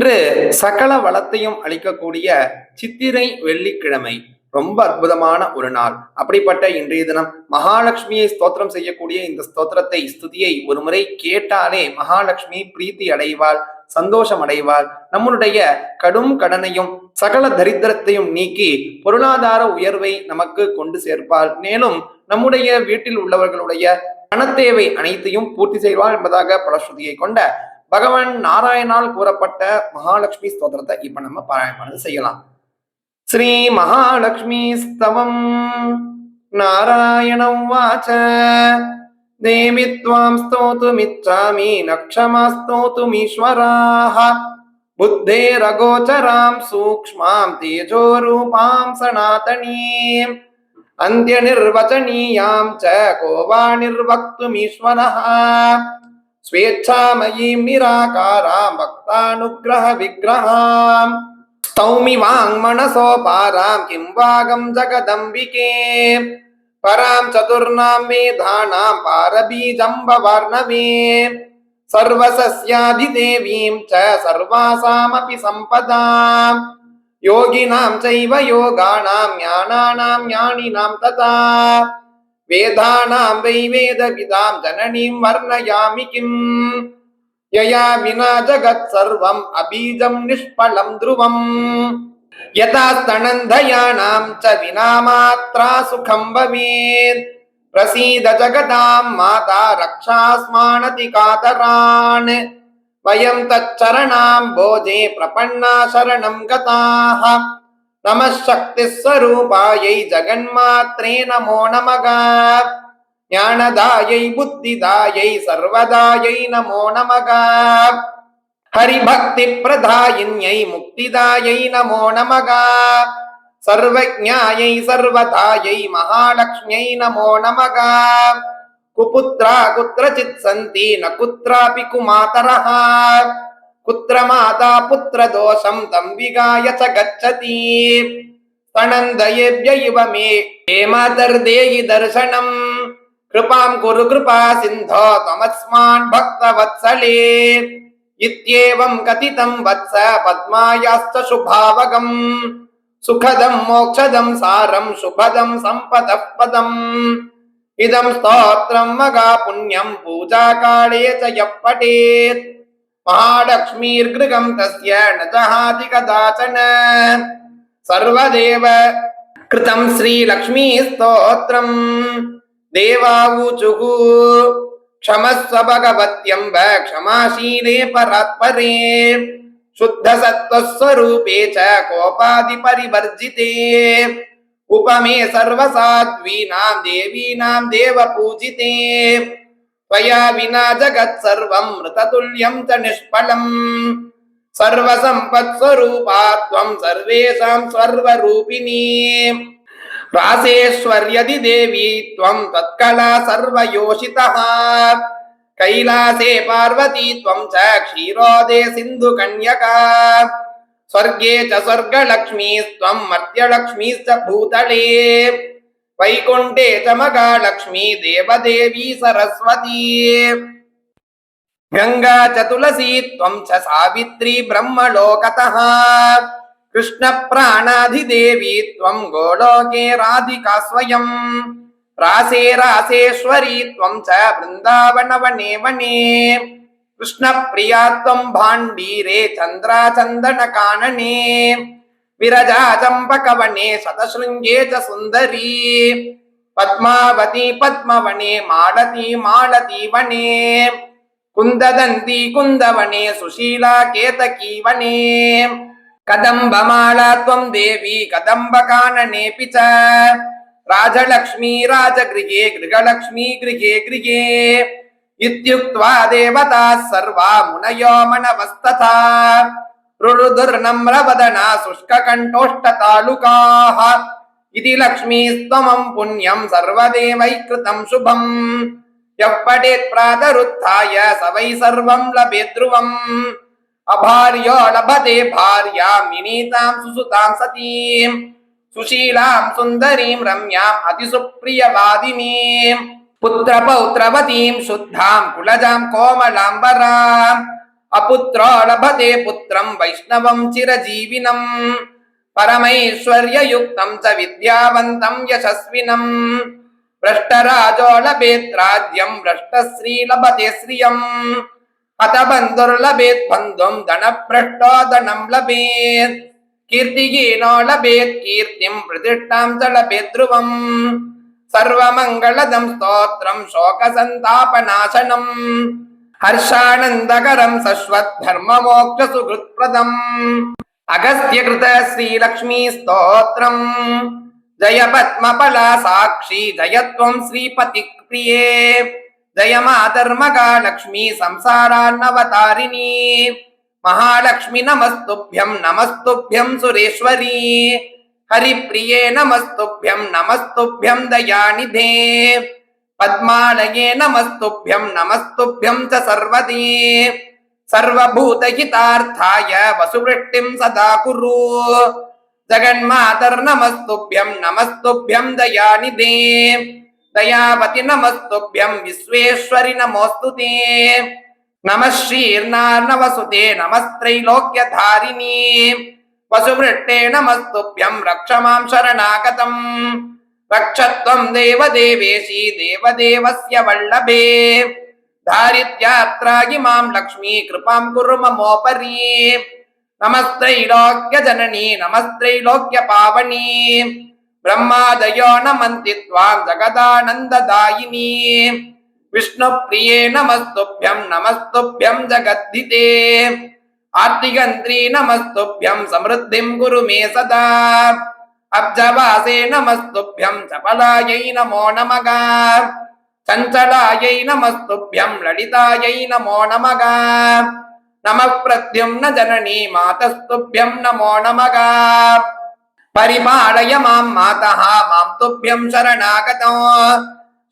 இன்று சகல வளத்தையும் அளிக்கக்கூடிய சித்திரை வெள்ளிக்கிழமை. ரொம்ப அற்புதமான ஒரு நாள். அப்படிப்பட்ட இன்றைய தினம் மகாலட்சுமியை ஸ்தோத்திரம் செய்யக்கூடிய இந்த ஸ்தோத்திரத்தை ஸ்துதியை ஒரு முறை கேட்டாலே மகாலட்சுமி பிரீத்தி அடைவாள் சந்தோஷம் அடைவாள். நம்மளுடைய கடும் கடனையும் சகல தரித்திரத்தையும் நீக்கி பொருளாதார உயர்வை நமக்கு கொண்டு சேர்ப்பாள். மேலும் நம்முடைய வீட்டில் உள்ளவர்களுடைய பணத்தேவை அனைத்தையும் பூர்த்தி செய்வாள் என்பதாக பலஸ்ருதியை கொண்ட பகவான் நாராயணால் கூறப்பட்ட மகாலட்சுமி ஸ்தோத்திரத்தை இப்ப நம்ம பாராயணம் செய்யலாம். ஸ்ரீ மகாலட்சுமி ஸ்தவம். நாராயணம் வாச்ச. தேவி துவாம் ஸ்தோத்துமிச்சாமி நக்ஷமாஸ்தோத்துமீஸ்வராக புத்தேரகோச்சராம் சூக்மாம் தேஜோரூபாம் சனாதனீம். அந்திய நிர்வச்சனீயாம் ச கோவா நிர்வக்துமீஸ்வரஹ निर्वक्तुमीश्वरः स्वेच्छामयीं निराकारां भक्तानुग्रहविग्रहाम्। स्तौमि वाङ्मनसोपारां किं वागं जगदम्बिके। परां चतुर्णां वेदानां पारबीजम्बवर्णवे सर्वसस्याधिदेवीं च सर्वासामपि सम्पदां योगिनां चैव योगानां ज्ञानानां, ज्ञानिनां तथा। வேதானாம் வை வேத விதாம் ஜனனீம் வர்ணயாமி கிம் யயா வினா ஜகத் சர்வம் அபீஜம் நிஷ்பலம் துருவம் யதா ஸ்தனந்தயானாம் ச வினா மாத்ரா சுகம் பவேத் பிரசீத ஜகதாம் மாதா ரக்ஷாஸ்மானதி காதரான் வயம் தச்சரணாம் போஜே பிரபன்னா சரணம் கதாஹ நம சக்தி ஸ்வரூபாயை ஜெகன்மாத்ரே நமோ நமக ஞானதாயை புத்திதாயை சர்வதாயை நமோ நமக ஹரிபக்தி பிரதாயின்யை முக்திதாயை நமோ நமக சர்வஜாயை சர்வதாயை மகாலட்சுமியை நமோ நமக குபுத்ரா குத்திரச்சித் சந்தி ந குத்ராபி குமாதரஹா పుత్రమాతా పుత్రదోషం తం విగాయచ గచ్చతి. తనందయేభ్య ఇవ మే హేమదర్దేయి దర్శనం. కృపాం కురు కృపా సింధో తమస్మాన్ భక్త వత్సలే ఇత్యేవం కథితం వత్స పద్మాయాశ్చ శుభావగం. సుఖదం మోక్షదం సారం శుభదం సంపద పదం ఇదం స్తోత్రం మగా పుణ్యం పూజాకాళే చ యప్పటేత్. महालक्ष्मीर्गृहं तस्य न जहाति कदाचन सर्वदेव कृतं श्रीलक्ष्मीस्तोत्रम्। देवावूचुः क्षमस्व क्षमाशीले परात्परे। शुद्धसत्त्वस्वरूपे च कोपादिपरिवर्जिते। उपमे सर्वसाध्वीनां देवीनां देवपूजिते। त्वया विना जगत् सर्वं मृततुल्यं च निष्फलम् सर्वसम्पत्स्वरूपा त्वं सर्वेषां सर्वरूपिणी रासेश्वर्यदि देवी त्वं तत्कला सर्वयोषितः कैलासे पार्वती त्वं च क्षीरोदे सिन्धुकन्यका स्वर्गे च स्वर्गलक्ष्मीस्त्वं मर्त्यलक्ष्मीश्च भूतले వైకుంఠే చ మహాలక్ష్మీ దేవదేవీ సరస్వతీ. గంగా చ తులసీ త్వం చ సావిత్రీ బ్రహ్మలోకత. కృష్ణ ప్రాణాధిదేవీ త్వం గోలోకే రాధికా స్వయం. రాసే రాసేశ్వరీ త్వం చ బృందావన వనే. వనే కృష్ణ ప్రియా త్వం భాండీరే చంద్రా చందన కాననే. चम्पकवने शतशृङ्गे च सुन्दरी पद्मावती पद्मवने मालती मालती वने कुन्ददन्ती कुन्दवने सुशीला केतकी वने कदम्बमाला त्वं देवी कदम्बकाननेऽपि च राजलक्ष्मी राजगृहे गृहलक्ष्मी गृहे गृहे इत्युक्त्वा देवताः सर्वा मुनयो मनवस्तथा रुरुधुर्नम्रवदना शुष्ककण्ठोष्टतालुकाः इति लक्ष्मीस्त्वमं पुण्यं सर्वदेवैकृतं शुभम् यः पठेत् प्रातरुत्थाय स वै सर्वं लभेत् ध्रुवम् अभार्यो लभते भार्यां विनीतां सुसुतां सतीं सुशीलां सुन्दरीं रम्याम् अतिसुप्रियवादिनीं पुत्रपौत्रवतीं शुद्धां कुलजां அபுத்திரோ லபதே புத்திரம் வைஷ்ணவம் சிரஜீவினம். பரமைஸ்வர்ய யுக்தம் ச வித்யாவந்தம் யசஸ்வினம். பிரஷ்டராஜோ லபேத் ராஜ்யம் பிரஷ்டஸ்ரீ லபதே ஸ்ரியம். ஹதபந்துர்லபேத் பந்தும் தனப்பிரஷ்டோ தனம் லபேத். கீர்த்திகீனோ லபேத் கீர்த்திம் பிரதிஷ்டாம் ச லபேத் த்ருவம் சர்வமங்களதம் ஸ்தோத்திரம் சோகசந்தாபநாசனம். హర్షానందకరం సశ్వద్ధర్మమోక్ష సుహృత్ప్రదం అగస్త్య కృత శ్రీలక్ష్మీ స్తోత్రం జయ పద్మఫలా సాక్షి జయత్వం శ్రీపతి ప్రియే జయ మాధర్మగా లక్ష్మీ సంసారాన్నవతారిణి మహాలక్ష్మి నమస్తుభ్యం నమస్తుభ్యం సురేశ్వరీ హరిప్రియే నమస్తుభ్యం నమస్తుభ్యం దయానిధే పద్మాలయే నమస్తుభ్యం నమస్తుభ్యం చ సర్వదీ సర్వభూతహితార్థాయ వసువృష్టిం సదా కురు జగన్మాతర్నమస్తుభ్యం నమస్తుభ్యం దయానిదే దయావతి నమస్తుభ్యం విశ్వేశ్వరి నమోస్తు నమ శ్రీర్నార్ణవసుతే నమస్త్రైలోక్యధారిణీ వసువృష్టే నమస్తుభ్యం రక్షమాం శరణాగతం रक्षत्वम् देवदेवेशी देवदेवस्य वल्लभे दारिद्र्यात्रागि माम् लक्ष्मी कृपाम् कुरु ममोपरि नमस्त्रैलोक्यजननी नमस्त्रैलोक्यपावनी ब्रह्मादयो नमन्ति त्वाम् जगदानन्ददायिनी विष्णुप्रिये नमस्तुभ्यम् नमस्तुभ्यम् जगद्धिते आर्तिगन्त्री नमस्तुभ्यम् समृद्धिम् कुरु मे सदा अब्जवासे नमस्तुभ्यम् चपलायै नमो नमः। चञ्चलायै नमस्तुभ्यम् ललितायै नमो नमः। नमः प्रद्युम्न जननी मातस्तुभ्यम् नमो नमः। परिपालय माम् मातः माम् तुभ्यम् शरणागतो।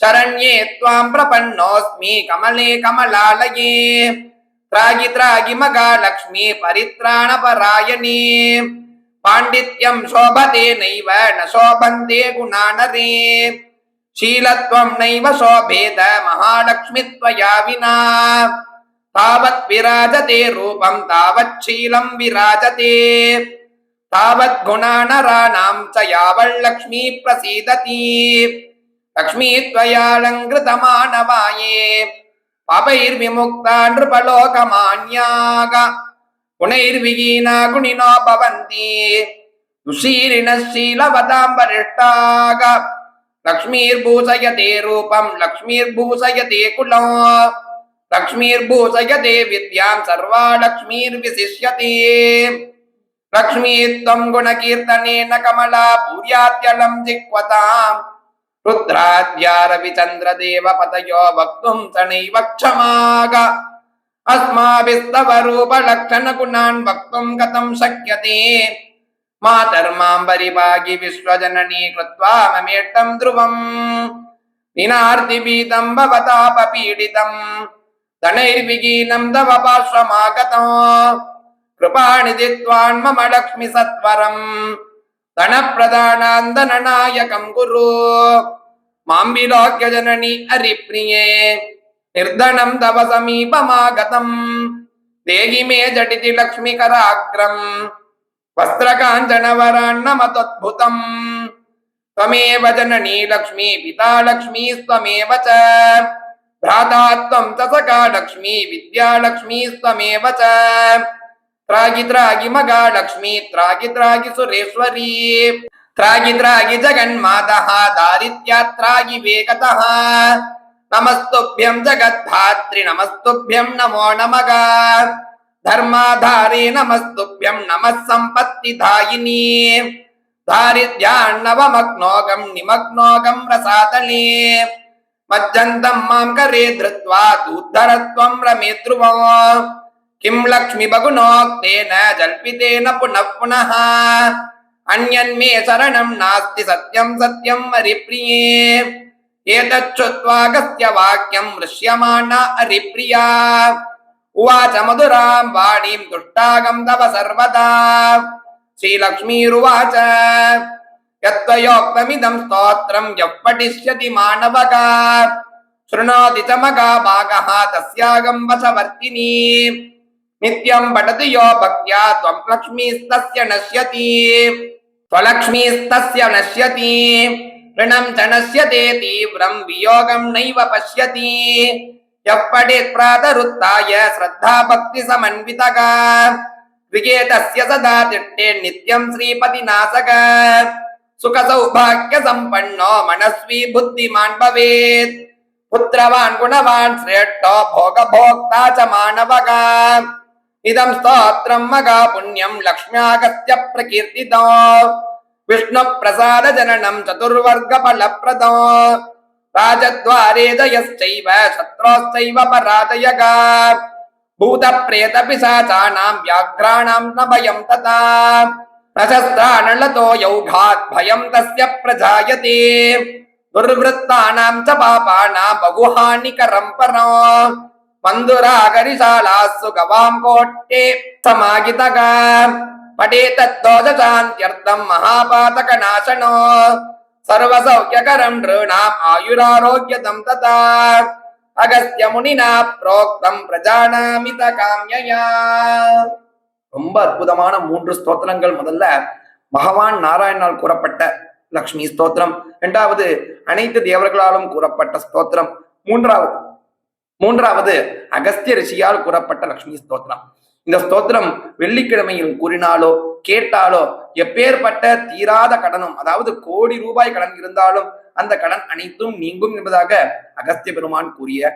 शरण्ये त्वाम् प्रपन्नोऽस्मि कमले कमलालये। त्रागि त्रागि मगा लक्ष्मी परित्राणपरायणे। पाण्डित्यम् शोभते नैव न शोभन्ते गुणा नरे शीलत्वम् नैव शोभेद महालक्ष्मि त्वया विना तावत् विराजते रूपम् तावत् शीलम् विराजते तावत् गुणानराणाम् च यावल्लक्ष्मी प्रसीदति लक्ष्मी त्वयालङ्कृतमानवाये पापैर्विमुक्ता नृपलोकमान्याग గుణైర్విహీనా గుణినో భవంతి దుశీరిణ శీలవతాంబరిష్టాగ లక్ష్మీర్భూషయతే రూపం లక్ష్మీర్భూషయతే కులం. లక్ష్మీర్భూషయతే విద్యాం సర్వా లక్ష్మీర్విశిష్యతే. లక్ష్మీత్వం గుణకీర్తనేన కమలా భూయాత్యలం జిక్వతాం. రుద్రాద్యా రవిచంద్రదేవ పతయో వక్తుం తనైవ క్షమాగ. अस्माभिस्तव रूपलक्षणगुणान् वक्तुम् कथम् शक्यते मातर्माम् परिभागि विश्वजननी कृत्वा ममेष्टम् ध्रुवम् विनार्तिभीतम् भवतापपीडितम् धनैर्विहीनम् तव पार्श्वमागतम् कृपानिधि त्वान् मम लक्ष्मि सत्वरम् धनप्रदानान्दननायकम् कुरु माम् विलोक्य जननि हरिप्रिये నిర్ధనం తవ సమీపమాగతం దేహి మే జటితి లక్ష్మికరాగ్రం వస్త్రకాంచనవరాన్నమతద్భుతం త్వమేవ జననీ లక్ష్మీ పితా లక్ష్మీ స్వమేవ చ భ్రాతాత్వం తసకా లక్ష్మీ విద్యాలక్ష్మీ స్వమేవ చ త్రాగి త్రాగి మగా లక్ష్మీ త్రాగి త్రాగి సురేశ్వరీ త్రాగి త్రాగి జగన్మాత దారిద్ర్యాత్రాగి వేగత नमस्तुभ्यं जगद्धात्रि नमस्तुभ्यं नमो नमः। धर्माधारी नमस्तुभ्यं नमः सम्पत्तिधायिनी दारिद्र्याण्णवमग्नोऽगं निमग्नोऽगं रसातले। मज्जन्तं माँ करे धृत्वा दूद्धरत्वं रमे ध्रुवो। किं लक्ष्मीबगुनोक्तेन जल्पितेन पुनः पुनः। अन्यन्मे शरणं नास्ति सत्यं सत्यं हरिप्रिये। एतच्छ्रुत्वागस्य वाक्यं मृष्यमाणा हरिप्रिया उवाच मधुरां वाणीं दुष्टागं तव सर्वदा श्रीलक्ष्मीरुवाच यत्त्वयोक्तमिदं स्तोत्रं यः पठिष्यति मानवः शृणोति च मगाभागः तस्यागं वशवर्तिनी नित्यं पठति यो भक्त्या त्वं लक्ष्मीस्तस्य नश्यति त्वलक्ष्मीस्तस्य नश्यति ரிணம் தனசியதே தீவிரம் வியோகம் நைவ பஷ்யதி எப்படே பிராதருத்தாய ஸ்ரத்தா பக்தி சமன்விதக விகேதஸ்ய சதா திட்டே நித்யம் ஸ்ரீபதி நாசக சுக சௌபாகிய சம்பன்னோ மனஸ்வி புத்திமான் பவேத் புத்திரவான் குணவான் ஸ்ரேஷ்டோ போக போக்தா ச மாணவக இதம் ஸ்தோத்திரம் மகா புண்ணியம் லக்ஷ்மியாகத்ய பிரகீர்த்திதோ விஷ்ணு பிரசாத ஜனனம் சதுர்வர்க பலப்பிரதோ ராஜத்வாரேதயைவ சத்ரோஸ்தைவ பராதயக பூத பிரேத பிசாச்சானாம் வியாக்ராணாம் ந பயம் ததா. பிரசஸ்திராணலதோ யௌகாத் பயம் தஸ்ய பிரஜாயதே. துர்வృత్తానాம் ச பாபானாம் பகுஹானிகரம் பரோ மந்துராகரிசாலாசு கவாம் கோட்டே சமாகிதகாம் படேதோதாந்தியர்த்தம் மகாபாதக நாசனோ சர்வசௌக்கியகரம் நிருணாம் ஆயுராரோக்கியதம் ததா அகஸ்திய முனினா புரோக்தம் பிரஜானாமித காமியா ரொம்ப அற்புதமான மூன்று ஸ்தோத்திரங்கள் முதல்ல பகவான் நாராயணால் கூறப்பட்ட லக்ஷ்மி ஸ்தோத்திரம். இரண்டாவது அனைத்து தேவர்களாலும் கூறப்பட்ட ஸ்தோத்திரம். மூன்றாவது மூன்றாவது அகஸ்திய ரிஷியால் கூறப்பட்ட லக்ஷ்மி ஸ்தோத்திரம். இந்த ஸ்தோத்திரம் வெள்ளிக்கிழமையில் கூறினாலோ கேட்டாலோ எப்பேற்பட்ட தீராத கடனும் அதாவது கோடி ரூபாய் கடன் இருந்தாலும் அந்த கடன் அனைத்தும் நீங்கும் என்பதாக அகஸ்திய பெருமான் கூறிய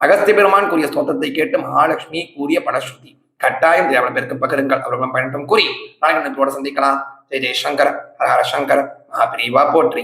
அகஸ்திய பெருமான் கூறிய ஸ்தோத்திரத்தை கேட்டு மகாலட்சுமி கூறிய படஸ்ருதி. கட்டாயம் தேவன பேருக்கு பகிருங்கள். அவர்களும் பயணம் கூறி நாளைக்கு சந்திக்கலாம். ஜெய் ஜெய் சங்கர் ஹரஹர சங்கர் மகாபிரிவா போற்றி.